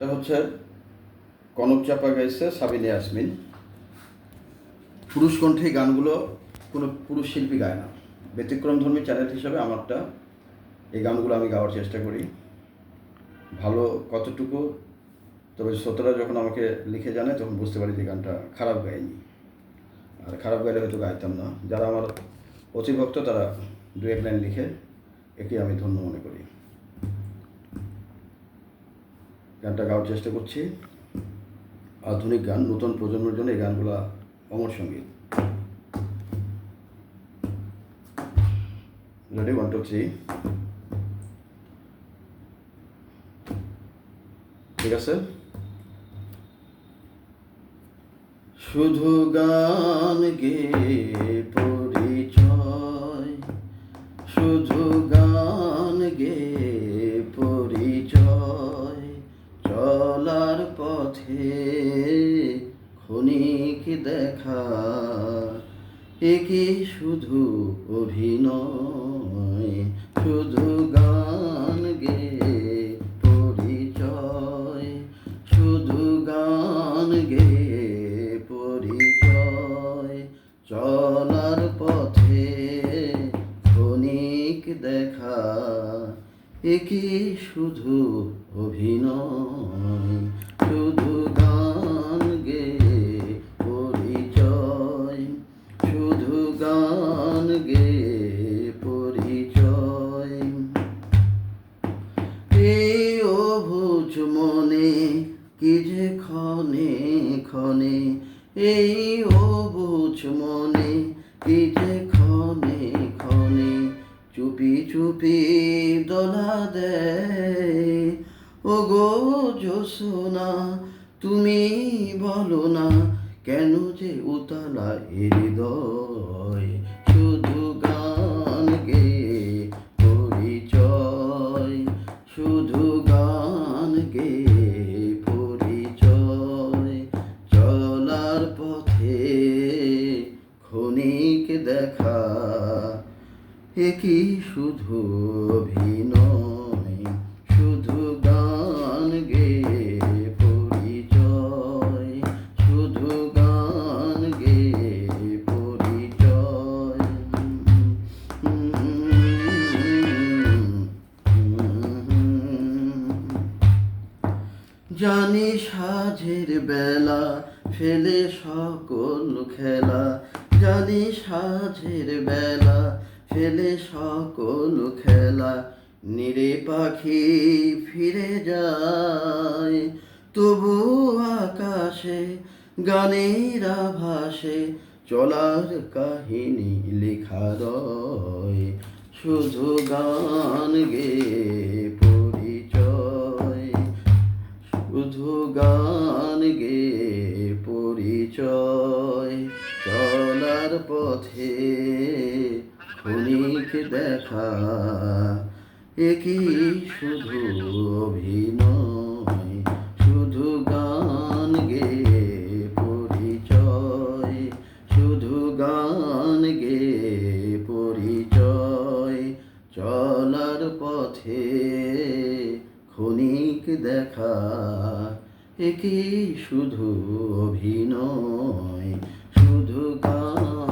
এটা হচ্ছে কনক চাপা গাইছে, সাবিনে ইয়াসমিন। পুরুষ কণ্ঠে গানগুলো কোনো পুরুষ শিল্পী গায় না। ব্যতিক্রম ধর্মী চ্যানেল হিসাবে আমারটা, এই গানগুলো আমি গাওয়ার চেষ্টা করি। ভালো কতটুকু, তবে শ্রোতারা যখন আমাকে লিখে জানে, তখন বুঝতে পারি যে গানটা খারাপ গাইনি। আর খারাপ গাইলে হয়তো গাইতাম না। যারা আমার অতিভক্ত, তারা দু এক লাইন লিখে একে আমি ধন্য মনে করি। গানটা গাওয়ার চেষ্টা করছি। আধুনিক গান, নতুন প্রজন্মের জন্য এই গানগুলা অমর সংগীত। রেডি ওয়ান টু থ্রি ঠিক আছে? শুধু গান গে পরিচয়। শুধু ক্ষণিক দেখা একে শুধু অভিনয়? শুধু গান গে পরিচয়? শুধু গান গে পরিচয়? চলার পথে ক্ষণিক দেখা একে শুধু অভিনয়? শুধু গান অভুজ মনে, কি যে ক্ষণে ক্ষণে, এই অবুঝ মনে, কি যে ক্ষণে ক্ষণে, চুপি চুপি দোলা দে ও গো জোসনা, তুমি বলো না, কেন যে উতলা হৃদয়, শুধু গান গে পরিচয়, শুধু ক্ষণিক দেখা একই শুধু অভিনয়? শুধু গান গে পরিচয়, শুধু গান গে পরিচয়। জানি সাঝের বেলা ফেলে সকল খেলা জানি সাঝের বেলা ফেলে সকল খেলা। নিরে পাখি ফিরে যায়, তবু আকাশে গানের আভাসে চলার কাহিনী লেখা রয়। শুধু গান গে পরিচয়, শুধু গান পথে ক্ষণিক দেখা একই শুধু অভিনয়? শুধু গান গে পরিচয়, শুধু গান গে পরিচয়, চলার পথে ক্ষণিক দেখা একই শুধু অভিনয়? শুধু গান